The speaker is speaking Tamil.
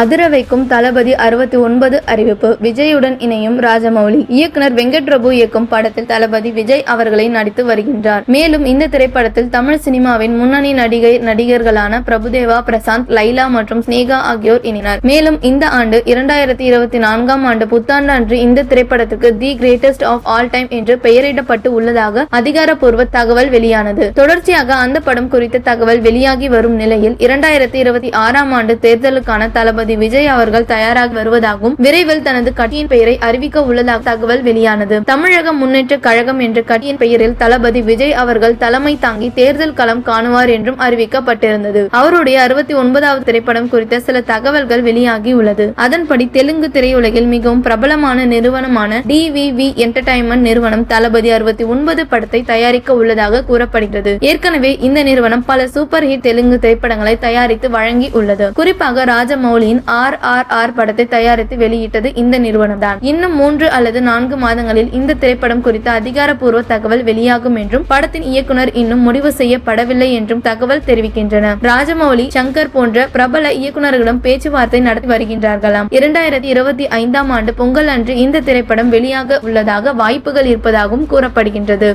அதிர வைக்கும் தளபதி அறுபத்தி ஒன்பது அறிவிப்பு. விஜயுடன் இணையும் ராஜமௌலி. இயக்குனர் வெங்கட் பிரபு இயக்கும் படத்தில் தளபதி விஜய் அவர்களை நடித்து வருகின்றார். மேலும் இந்த திரைப்படத்தில் தமிழ் சினிமாவின் முன்னணி நடிகை நடிகர்களான பிரபுதேவா பிரசாந்த் லைலா மற்றும் ஸ்னேகா ஆகியோர் இணைனர் மேலும் இந்த ஆண்டு இரண்டாயிரத்தி இருபத்தி நான்காம் ஆண்டு புத்தாண்டு அன்று இந்த திரைப்படத்துக்கு the greatest of all time என்று பெயரிடப்பட்டு உள்ளதாக அதிகாரப்பூர்வ தகவல் வெளியானது. தொடர்ச்சியாக அந்த படம் குறித்த தகவல் வெளியாகி வரும் நிலையில் இரண்டாயிரத்தி இருபத்தி ஆறாம் ஆண்டு தேர்தலுக்கான தளபதி விஜய் அவர்கள் தயாராக வருவதாகவும் விரைவில் தனது கட்சியின் பெயரை அறிவிக்க உள்ளதாக தகவல் வெளியானது. தமிழக முன்னேற்ற கழகம் என்ற கட்சியின் பெயரில் தளபதி விஜய் அவர்கள் தலைமை தாங்கி தேர்தல் களம் காணுவார் என்றும் அறிவிக்கப்பட்டிருந்தது. அவருடைய அறுபத்தி ஒன்பதாவது திரைப்படம் குறித்த சில தகவல்கள் வெளியாகி உள்ளது. அதன்படி தெலுங்கு திரையுலகில் மிகவும் பிரபலமான நிறுவனமான டிவிவி என்டர்டைன்மெண்ட் நிறுவனம் தளபதி அறுபத்தி ஒன்பது படத்தை தயாரிக்க உள்ளதாக கூறப்படுகிறது. ஏற்கனவே இந்த நிறுவனம் பல சூப்பர் ஹிட் தெலுங்கு திரைப்படங்களை தயாரித்து வழங்கி உள்ளது குறிப்பாக ராஜமௌலியின் ஆர் ஆர் ஆர் படத்தை தயாரித்து வெளியிட்டது இந்த நிறுவனம் தான் இன்னும் மூன்று அல்லது நான்கு மாதங்களில் இந்த திரைப்படம் குறித்த அதிகாரப்பூர்வ தகவல் வெளியாகும் என்றும் படத்தின் இயக்குனர் இன்னும் முடிவு செய்யப்படவில்லை என்றும் தகவல் தெரிவிக்கின்றன. ராஜமௌலி சங்கர் போன்ற பிரபல இயக்குநர்களிடம் பேச்சுவார்த்தை நடத்தி வருகின்றார்களாம். இரண்டாயிரத்தி இருபத்தி ஐந்தாம் ஆண்டு பொங்கல் அன்று இந்த திரைப்படம் வெளியாக உள்ளதாக வாய்ப்புகள் இருப்பதாகவும் கூறப்படுகின்றது.